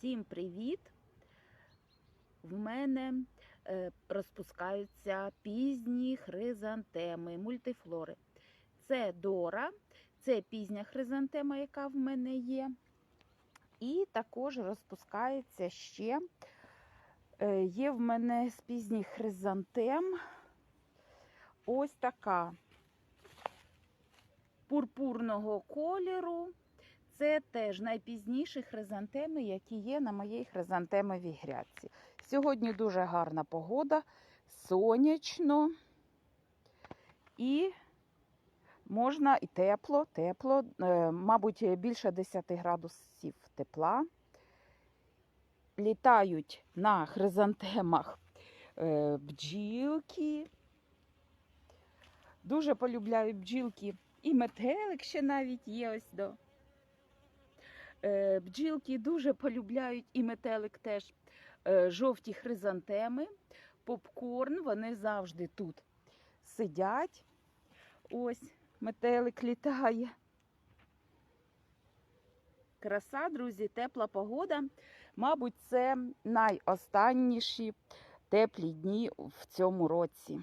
Всім привіт! В мене е, розпускаються пізні хризантеми, мультифлори. Це Дора, це пізня хризантема, яка в мене є. І також розпускається ще. е, Є в мене з пізніх хризантем ось така пурпурного кольору. Це теж найпізніші хризантеми, які є на моїй хризантемовій грядці. Сьогодні дуже гарна погода, сонячно і можна і тепло, тепло, е, мабуть, більше 10 градусів тепла. Літають на хризантемах е, бджілки. Дуже полюбляють бджілки. І метелик ще навіть є ось до. Е, Бджілки дуже полюбляють і метелик теж е, жовті хризантеми, попкорн. Вони завжди тут сидять. Ось метелик літає. Краса, друзі, тепла погода. Мабуть, це найостанніші теплі дні в цьому році.